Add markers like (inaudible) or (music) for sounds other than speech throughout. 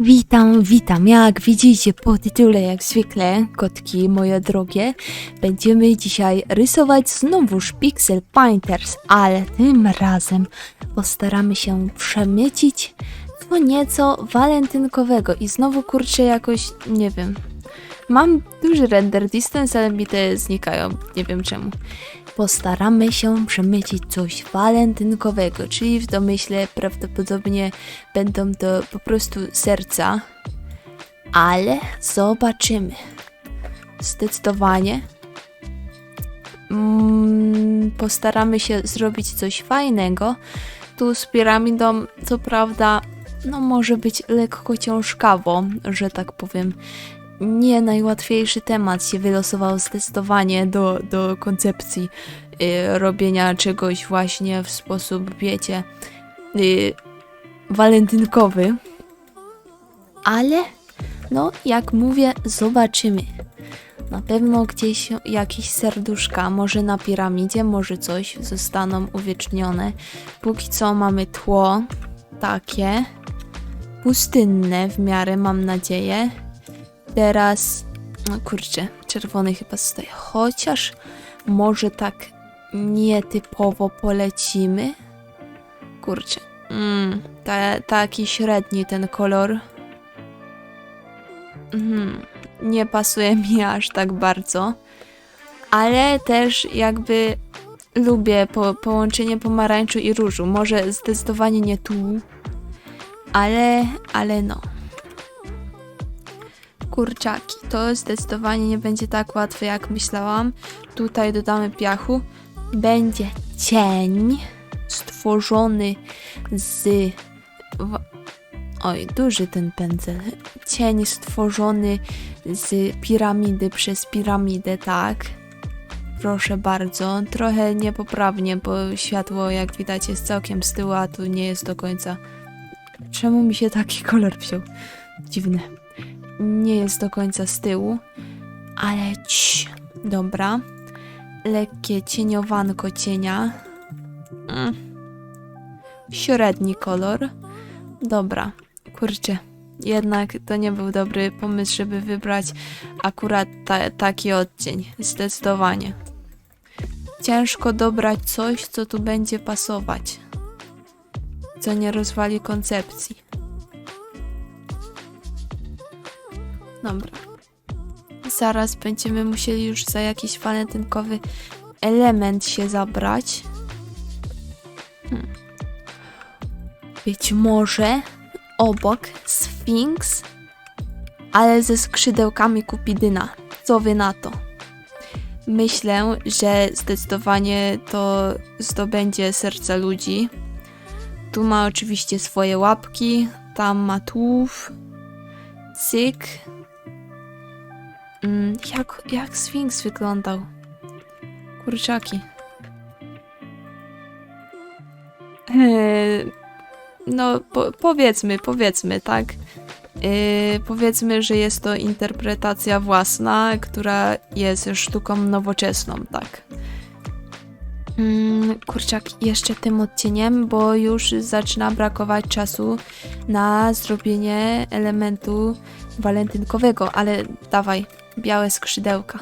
Witam, witam. Jak widzicie po tytule, jak zwykle, kotki moje drogie, będziemy dzisiaj rysować znowuż Pixel Painters, ale tym razem postaramy się przemycić co nieco walentynkowego i znowu kurczę jakoś, nie wiem. Mam duży render distance, ale mi te znikają, nie wiem czemu. Postaramy się przemycić coś walentynkowego, czyli w domyśle prawdopodobnie będą to po prostu serca, ale zobaczymy. Zdecydowanie mm, postaramy się zrobić coś fajnego. Tu z piramidą, co prawda, no może być lekko ciężkawo, że tak powiem. Nie najłatwiejszy temat się wylosował zdecydowanie do, do koncepcji y, robienia czegoś właśnie w sposób, wiecie, y, walentynkowy. Ale, no, jak mówię, zobaczymy. Na pewno gdzieś jakieś serduszka, może na piramidzie, może coś zostaną uwiecznione. Póki co mamy tło takie pustynne w miarę, mam nadzieję. Teraz, no kurczę, czerwony chyba zostaje. Chociaż może tak nietypowo polecimy. Kurczę, mm, ta, taki średni ten kolor. Mhm, nie pasuje mi aż tak bardzo. Ale też jakby lubię po, połączenie pomarańczu i różu. Może zdecydowanie nie tu, ale, ale no. Kurczaki, to zdecydowanie nie będzie tak łatwe jak myślałam. Tutaj dodamy piachu. Będzie cień stworzony z... Oj, duży ten pędzel. Cień stworzony z piramidy przez piramidę, tak. Proszę bardzo. Trochę niepoprawnie, bo światło, jak widać, jest całkiem z tyłu, a tu nie jest do końca. Czemu mi się taki kolor wziął? Dziwne. Nie jest do końca z tyłu, ale cii, dobra. Lekkie cieniowanko cienia. Mm. Średni kolor. Dobra, kurczę. Jednak to nie był dobry pomysł, żeby wybrać akurat ta, taki odcień. Zdecydowanie. Ciężko dobrać coś, co tu będzie pasować. Co nie rozwali koncepcji. Dobra. Zaraz będziemy musieli już za jakiś walentynkowy element się zabrać. Hmm. Być może obok Sfinks, ale ze skrzydełkami Kupidyna. Co wy na to? Myślę, że zdecydowanie to zdobędzie serca ludzi. Tu ma oczywiście swoje łapki, tam ma tułów. Cyk. Mm, jak, jak Sfinks wyglądał? Kurczaki. Eee, no, po, powiedzmy, powiedzmy, tak? Eee, powiedzmy, że jest to interpretacja własna, która jest sztuką nowoczesną, tak? Mm, kurczak, jeszcze tym odcieniem, bo już zaczyna brakować czasu na zrobienie elementu walentynkowego, ale dawaj, białe skrzydełka.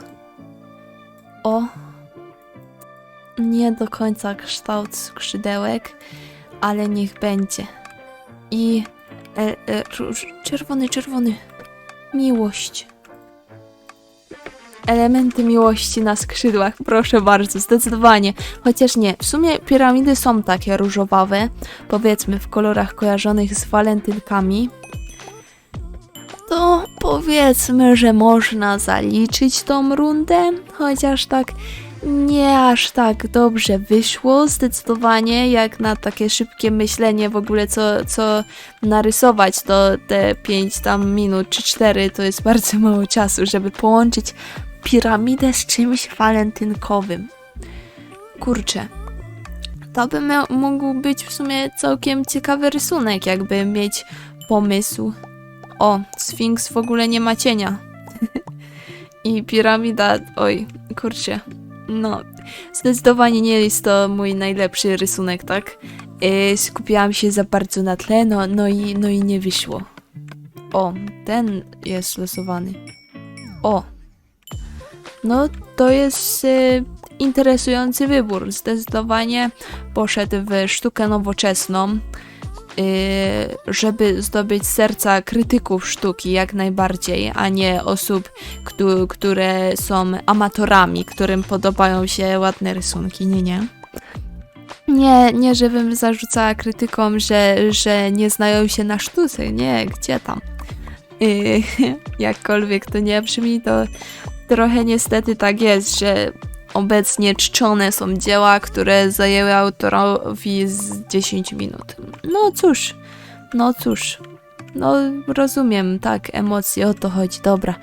O, nie do końca kształt skrzydełek, ale niech będzie. I e, e, czerwony, czerwony. Miłość. Elementy miłości na skrzydłach, proszę bardzo, zdecydowanie. Chociaż nie, w sumie piramidy są takie różowawe, powiedzmy w kolorach kojarzonych z walentynkami. To powiedzmy, że można zaliczyć tą rundę, chociaż tak nie aż tak dobrze wyszło, zdecydowanie, jak na takie szybkie myślenie w ogóle, co, co narysować, to te 5 tam minut czy 4 to jest bardzo mało czasu, żeby połączyć piramidę z czymś walentynkowym. Kurczę. To by mógł być w sumie całkiem ciekawy rysunek, jakby mieć pomysł. O, Sfinks w ogóle nie ma cienia. (laughs) I piramida, oj, kurczę. No, zdecydowanie nie jest to mój najlepszy rysunek, tak? Yy, skupiłam się za bardzo na tle, no, no, i, no i nie wyszło. O, ten jest losowany. O. No, to jest y, interesujący wybór. Zdecydowanie poszedł w sztukę nowoczesną, żeby zdobyć serca krytyków sztuki jak najbardziej, a nie osób, któ- które są amatorami, którym podobają się ładne rysunki. Nie, nie. Nie, nie, żebym zarzucała krytykom, że, że nie znają się na sztuce. Nie, gdzie tam. Yy, (laughs) jakkolwiek to nie brzmi, to trochę niestety tak jest, że obecnie czczone są dzieła, które zajęły autorowi z 10 minut. No cóż, no cóż. No rozumiem, tak, emocje, o to chodzi, dobra.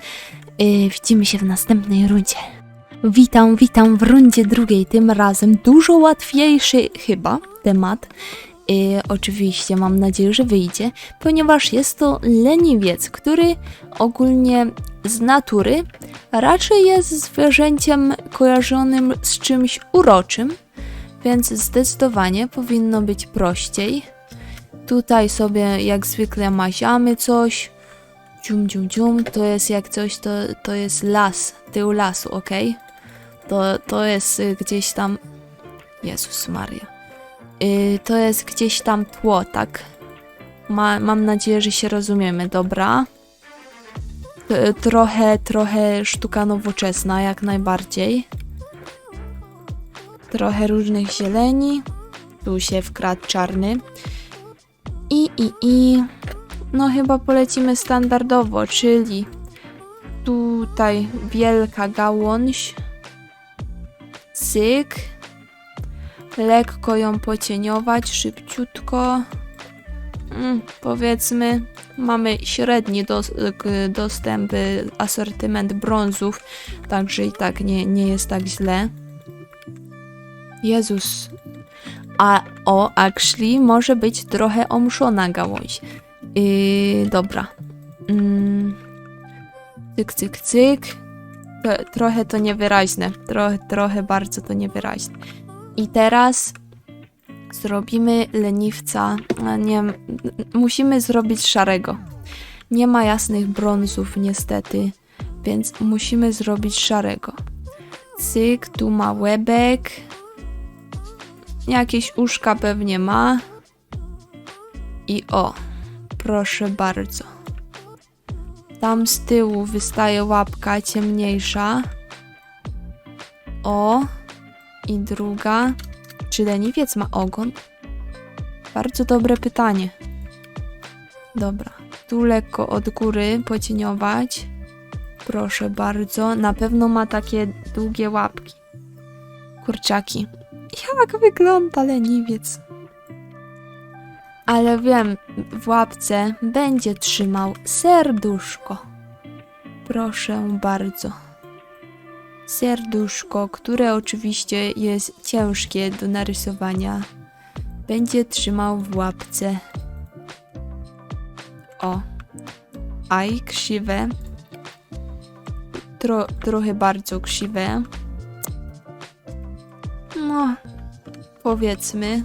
Yy, widzimy się w następnej rundzie. Witam, witam w rundzie drugiej, tym razem dużo łatwiejszy chyba temat. Yy, oczywiście mam nadzieję, że wyjdzie, ponieważ jest to leniwiec, który ogólnie z natury raczej jest zwierzęciem kojarzonym z czymś uroczym, więc zdecydowanie powinno być prościej. Tutaj sobie jak zwykle maziamy coś. Dzium, dzium, dzium. To jest jak coś, to, to jest las, tył lasu, ok? To, to jest y, gdzieś tam. Jezus Maria. Y, to jest gdzieś tam tło, tak? Ma, mam nadzieję, że się rozumiemy, dobra? T- trochę, trochę sztuka nowoczesna, jak najbardziej. Trochę różnych zieleni. Tu się wkradł czarny. I, i. No chyba polecimy standardowo, czyli tutaj wielka gałąź. Cyk. Lekko ją pocieniować, szybciutko. Mm, powiedzmy, mamy średni dos- dostęp, asortyment brązów, także i tak nie, nie jest tak źle. Jezus. A o, actually może być trochę omszona gałąź. Yy, dobra. Mm. Cyk, cyk, cyk. To, trochę to niewyraźne. Trochę, trochę bardzo to niewyraźne. I teraz zrobimy leniwca. Nie, musimy zrobić szarego. Nie ma jasnych brązów niestety, więc musimy zrobić szarego. Cyk, tu ma łebek. Jakieś uszka pewnie ma. I o, proszę bardzo. Tam z tyłu wystaje łapka ciemniejsza. O, i druga. Czy leniwiec ma ogon? Bardzo dobre pytanie. Dobra, tu lekko od góry pocieniować. Proszę bardzo. Na pewno ma takie długie łapki. Kurczaki. Jak wygląda leniwiec? Ale wiem, w łapce będzie trzymał serduszko. Proszę bardzo. Serduszko, które oczywiście jest ciężkie do narysowania, będzie trzymał w łapce. O. Aj, krzywe. Tro, trochę bardzo krzywe. No, powiedzmy.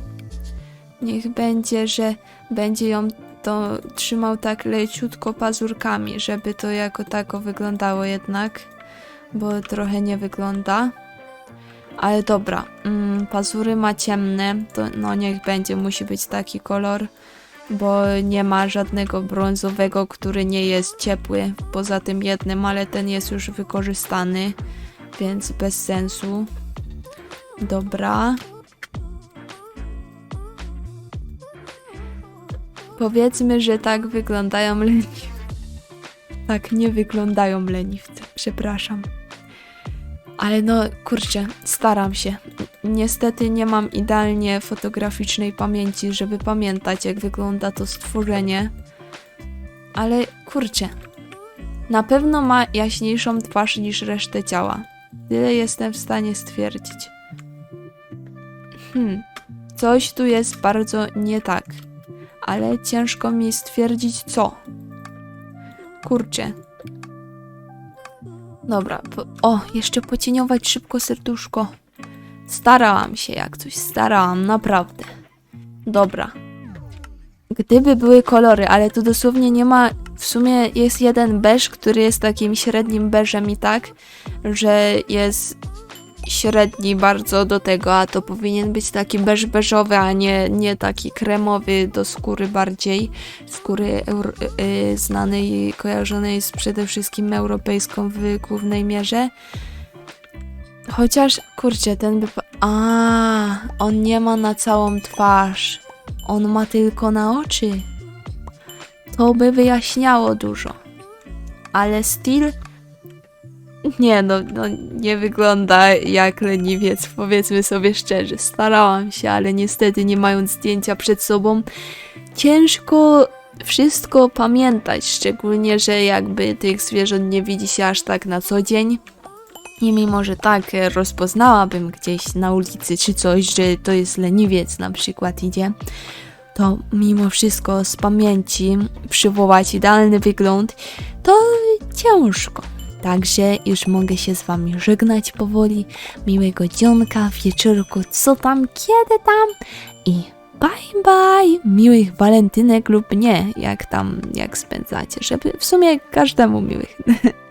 Niech będzie, że będzie ją to trzymał tak leciutko pazurkami, żeby to jako tako wyglądało jednak, bo trochę nie wygląda. Ale dobra, mm, pazury ma ciemne, to no niech będzie, musi być taki kolor, bo nie ma żadnego brązowego, który nie jest ciepły, poza tym jednym, ale ten jest już wykorzystany, więc bez sensu. Dobra. Powiedzmy, że tak wyglądają leniwce. Tak nie wyglądają leniwce, przepraszam. Ale no, kurczę, staram się. Niestety nie mam idealnie fotograficznej pamięci, żeby pamiętać, jak wygląda to stworzenie. Ale kurczę, na pewno ma jaśniejszą twarz niż resztę ciała. Tyle jestem w stanie stwierdzić. Hmm, coś tu jest bardzo nie tak ale ciężko mi stwierdzić co. Kurczę. Dobra, o, jeszcze pocieniować szybko serduszko. Starałam się jak coś, starałam, naprawdę. Dobra. Gdyby były kolory, ale tu dosłownie nie ma W sumie jest jeden beż, który jest takim średnim beżem i tak, że jest średni bardzo do tego, a to powinien być taki beż beżowy, a nie, nie taki kremowy do skóry bardziej. Skóry euro, y, znanej i kojarzonej z przede wszystkim europejską w głównej mierze. Chociaż, kurczę, ten by... A, on nie ma na całą twarz. On ma tylko na oczy. To by wyjaśniało dużo. Ale styl... Nie no, no, nie wygląda jak leniwiec, powiedzmy sobie szczerze. Starałam się, ale niestety nie mając zdjęcia przed sobą, ciężko wszystko pamiętać, szczególnie, że jakby tych zwierząt nie widzi się aż tak na co dzień. I mimo, że tak rozpoznałabym gdzieś na ulicy czy coś, że to jest leniwiec na przykład idzie, to mimo wszystko z pamięci przywołać idealny wygląd, to ciężko. Także już mogę się z wami żegnać powoli. Miłego dzionka, wieczorku, co tam, kiedy tam i bye bye. Miłych walentynek lub nie, jak tam, jak spędzacie, żeby w sumie każdemu miłych. (laughs)